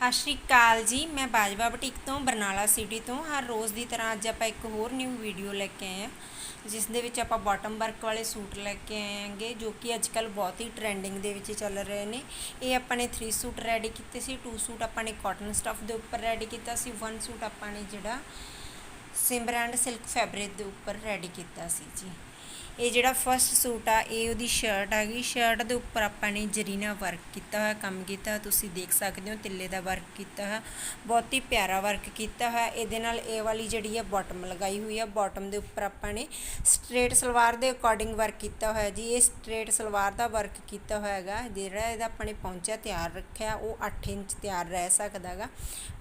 ਸਤਿ ਸ਼੍ਰੀ ਅਕਾਲ ਜੀ, ਮੈਂ ਬਾਜਵਾ ਬੁਟੀਕ ਤੋਂ, ਬਰਨਾਲਾ ਸਿਟੀ ਤੋਂ। ਹਰ ਰੋਜ਼ ਦੀ ਤਰ੍ਹਾਂ ਅੱਜ ਆਪਾਂ ਇੱਕ ਹੋਰ ਨਿਊ ਵੀਡੀਓ ਲੈ ਕੇ ਆਏ ਹਾਂ, ਜਿਸ ਦੇ ਵਿੱਚ ਆਪਾਂ ਬਾਟਮ ਵਰਕ ਵਾਲੇ ਸੂਟ ਲੈ ਕੇ ਆਏ ਆਂਗੇ ਜੋ ਕਿ ਅੱਜ ਕੱਲ ਬਹੁਤ ਹੀ ਟ੍ਰੈਂਡਿੰਗ ਦੇ ਵਿੱਚ ਚੱਲ ਰਹੇ ਨੇ। ਇਹ ਆਪਾਂ ਨੇ 3 ਸੂਟ ਰੈਡੀ ਕੀਤੇ ਸੀ 2 ਸੂਟ ਆਪਾਂ ਨੇ ਕਾਟਨ ਸਟਫ ਦੇ ਉੱਪਰ ਰੈਡੀ ਕੀਤਾ ਸੀ 1 ਸੂਟ ਆਪਾਂ ਨੇ ਜਿਹੜਾ ਸਿਮਰੈਂਡ ਸਿਲਕ ਫੈਬਰਿਕ ਦੇ ਉੱਪਰ ਰੈਡੀ ਕੀਤਾ ਸੀ ਜੀ। ਇਹ ਜਿਹੜਾ ਫਰਸਟ ਸੂਟ ਆ, ਇਹ ਉਹਦੀ ਸ਼ਰਟ ਆ ਗਈ। ਸ਼ਰਟ ਦੇ ਉੱਪਰ ਆਪਾਂ ਨੇ ਜਰੀਨਾ ਵਰਕ ਕੀਤਾ ਹੋਇਆ, ਕੰਮ ਕੀਤਾ ਤੁਸੀਂ ਦੇਖ ਸਕਦੇ ਹੋ ਤਿੱਲੇ ਦਾ ਵਰਕ ਕੀਤਾ ਹੋਇਆ। ਬਹੁਤ ਹੀ ਪਿਆਰਾ ਵਰਕ ਕੀਤਾ ਹੋਇਆ। ਇਹਦੇ ਨਾਲ ਇਹ ਵਾਲੀ ਜਿਹੜੀ ਆ ਬਾਟਮ ਲਗਾਈ ਹੋਈ ਆ। ਬਾਟਮ ਦੇ ਉੱਪਰ ਆਪਾਂ ਨੇ ਸਟ੍ਰੇਟ ਸਲਵਾਰ ਦੇ ਅਕੋਰਡਿੰਗ ਵਰਕ ਕੀਤਾ ਹੋਇਆ ਜੀ। ਇਹ ਸਟ੍ਰੇਟ ਸਲਵਾਰ ਦਾ ਵਰਕ ਕੀਤਾ ਹੋਇਆ ਹੈਗਾ। ਜਿਹੜਾ ਇਹਦਾ ਆਪਾਂ ਨੇ ਪਹੁੰਚਾ ਤਿਆਰ ਰੱਖਿਆ, ਉਹ 8 ਇੰਚ ਤਿਆਰ ਰਹਿ ਸਕਦਾ ਹੈਗਾ।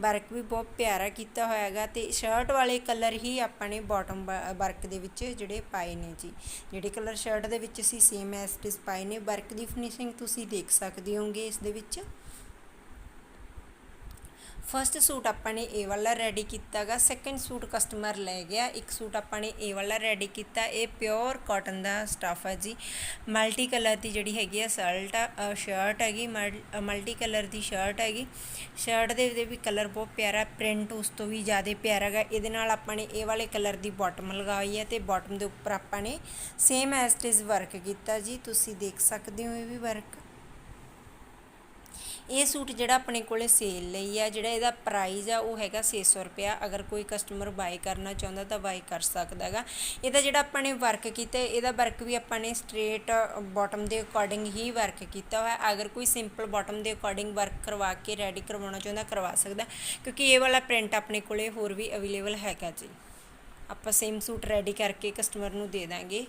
ਵਰਕ ਵੀ ਬਹੁਤ ਪਿਆਰਾ ਕੀਤਾ ਹੋਇਆ ਹੈਗਾ ਤੇ ਸ਼ਰਟ ਵਾਲੇ ਕਲਰ ਹੀ ਆਪਾਂ ਨੇ ਬਾਟਮ ਵਰਕ ਦੇ ਵਿੱਚ ਜਿਹੜੇ ਪਾਏ ਨੇ ਜੀ। ਜਿਹੜੇ ਕਲਰ ਸ਼ਰਟ ਦੇ ਵਿੱਚ ਅਸੀਂ ਸੇਮ ਐਸ ਡਿਸ ਪਾਏ ਨੇ ਵਰਕ ਦੀ ਫਿਨਿਸ਼ਿੰਗ ਤੁਸੀਂ ਦੇਖ ਸਕਦੇ ਹੋਗੇ ਇਸ ਦੇ ਵਿੱਚ। ਫਸਟ ਸੂਟ ਆਪਾਂ ਨੇ ਇਹ ਵਾਲਾ ਰੈਡੀ ਕੀਤਾਗਾ ਸੈਕੰਡ ਸੂਟ ਕਸਟਮਰ ਲੈ ਗਿਆ। ਇੱਕ ਸੂਟ ਆਪਾਂ ਨੇ ਇਹ ਵਾਲਾ ਰੈਡੀ ਕੀਤਾ। ਇਹ ਪਿਓਰ ਕਾਟਨ ਦਾ ਸਟਫ ਹੈ ਜੀ। ਮਲਟੀ ਕਲਰ ਦੀ ਜਿਹੜੀ ਹੈਗੀ ਆ ਸ਼ਰਟ ਆ ਸ਼ਰਟ ਹੈਗੀ ਮਲਟੀ ਕਲਰ ਦੀ ਸ਼ਰਟ ਹੈਗੀ। ਸ਼ਰਟ ਦੇ ਦੇ ਵੀ ਕਲਰ ਬਹੁਤ ਪਿਆਰਾ ਪ੍ਰਿੰਟ ਉਸ ਤੋਂ ਵੀ ਜ਼ਿਆਦਾ ਪਿਆਰਾ ਹੈਗਾ ਇਹਦੇ ਨਾਲ ਆਪਾਂ ਨੇ ਇਹ ਵਾਲੇ ਕਲਰ ਦੀ ਬਾਟਮ ਲਗਾਈ ਹੈ ਤੇ ਬਾਟਮ ਦੇ ਉੱਪਰ ਆਪਾਂ ਨੇ ਸੇਮ ਐਸ ਟਿਸ ਵਰਕ ਕੀਤਾ ਜੀ। ਤੁਸੀਂ ਦੇਖ ਸਕਦੇ ਹੋ ਇਹ ਵੀ ਵਰਕ ਇਹ ਸੂਟ ਜਿਹੜਾ ਆਪਣੇ ਕੋਲੇ ਸੇਲ ਲਈ ਆ, ਜਿਹੜਾ ਇਹਦਾ ਪ੍ਰਾਈਸ ਆ, ਉਹ ਹੈਗਾ 600 ਰੁਪਿਆ ਅਗਰ ਕੋਈ ਕਸਟਮਰ ਬਾਈ ਕਰਨਾ ਚਾਹੁੰਦਾ ਤਾਂ ਬਾਈ ਕਰ ਸਕਦਾ ਹੈਗਾ। ਇਹਦਾ ਜਿਹੜਾ ਆਪਾਂ ਨੇ ਵਰਕ ਕੀਤਾ, ਇਹਦਾ ਵਰਕ ਵੀ ਆਪਾਂ ਨੇ ਸਟ੍ਰੇਟ ਬਾਟਮ ਦੇ ਅਕੋਰਡਿੰਗ ਹੀ ਵਰਕ ਕੀਤਾ ਹੋਇਆ। ਅਗਰ ਕੋਈ ਸਿੰਪਲ ਬਾਟਮ ਦੇ ਅਕੋਰਡਿੰਗ ਵਰਕ ਕਰਵਾ ਕੇ ਰੈਡੀ ਕਰਵਾਉਣਾ ਚਾਹੁੰਦਾ, ਕਰਵਾ ਸਕਦਾ। ਕਿਉਂਕਿ ਇਹ ਵਾਲਾ ਪ੍ਰਿੰਟ ਆਪਣੇ ਕੋਲੇ ਹੋਰ ਵੀ ਅਵੇਲੇਬਲ ਹੈਗਾ ਜੀ। ਆਪਾਂ ਸੇਮ ਸੂਟ ਰੈਡੀ ਕਰਕੇ ਕਸਟਮਰ ਨੂੰ ਦੇ ਦਾਂਗੇ।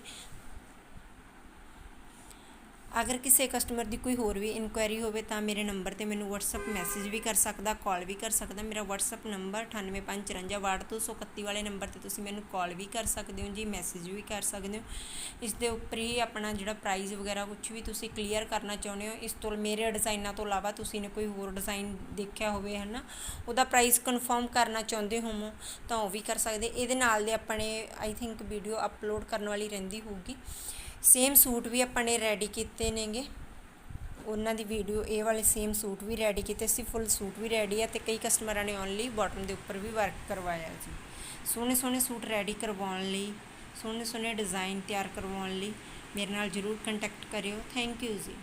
ਅਗਰ ਕਿਸੇ ਕਸਟਮਰ ਦੀ ਕੋਈ ਹੋਰ ਵੀ ਇਨਕੁਆਇਰੀ ਹੋਵੇ ਤਾਂ ਮੇਰੇ ਨੰਬਰ ਤੇ ਮੈਨੂੰ WhatsApp ਮੈਸੇਜ ਵੀ ਕਰ ਸਕਦਾ ਕਾਲ ਵੀ ਕਰ ਸਕਦਾ। ਮੇਰਾ WhatsApp ਨੰਬਰ 98545231 ਵਾਲੇ ਨੰਬਰ ਤੇ ਤੁਸੀਂ ਮੈਨੂੰ ਕਾਲ ਵੀ ਕਰ ਸਕਦੇ ਹੋ ਜੀ ਮੈਸੇਜ ਵੀ ਕਰ ਸਕਦੇ ਹੋ। ਇਸ ਦੇ ਉੱਪਰ ਹੀ ਆਪਣਾ ਜਿਹੜਾ ਪ੍ਰਾਈਸ ਵਗੈਰਾ ਕੁਝ ਵੀ ਤੁਸੀਂ ਕਲੀਅਰ ਕਰਨਾ ਚਾਹੁੰਦੇ ਹੋ, ਇਸ ਤੋਂ ਮੇਰੇ ਡਿਜ਼ਾਈਨਾਂ ਤੋਂ ਇਲਾਵਾ ਤੁਸੀਂ ਨੇ ਕੋਈ ਹੋਰ ਡਿਜ਼ਾਈਨ ਦੇਖਿਆ ਹੋਵੇ ਹੈ ਨਾ ਉਹਦਾ ਪ੍ਰਾਈਸ ਕਨਫਰਮ ਕਰਨਾ ਚਾਹੁੰਦੇ ਹੋਵੋ ਤਾਂ ਉਹ ਵੀ ਕਰ ਸਕਦੇ। ਇਹਦੇ ਨਾਲ ਦੇ ਆਪਣੇ ਆਈ ਥਿੰਕ ਵੀਡੀਓ ਅਪਲੋਡ ਕਰਨ ਵਾਲੀ ਰਹਿੰਦੀ ਹੋਊਗੀ। ਸੇਮ ਸੂਟ ਵੀ ਆਪਾਂ ਨੇ ਰੈਡੀ ਕੀਤੇ ਨੇਗੇ। ਉਹਨਾਂ ਦੀ ਵੀਡੀਓ ਇਹ ਵਾਲੇ ਸੇਮ ਸੂਟ ਵੀ ਰੈਡੀ ਕੀਤੇ ਸੀ ਫੁੱਲ ਸੂਟ ਵੀ ਰੈਡੀ ਆ ਤੇ ਕਈ ਕਸਟਮਰਾਂ ਨੇ ਓਨਲੀ ਬਾਟਮ ਦੇ ਉੱਪਰ ਵੀ ਵਰਕ ਕਰਵਾਇਆ ਜੀ ਸੋਹਣੇ ਸੋਹਣੇ ਸੂਟ ਰੈਡੀ ਕਰਵਾਉਣ ਲਈ, ਸੋਹਣੇ ਸੋਹਣੇ ਡਿਜ਼ਾਈਨ ਤਿਆਰ ਕਰਵਾਉਣ ਲਈ ਮੇਰੇ ਨਾਲ ਜਰੂਰ ਕੰਟੈਕਟ ਕਰਿਓ। ਥੈਂਕ ਯੂ ਜੀ।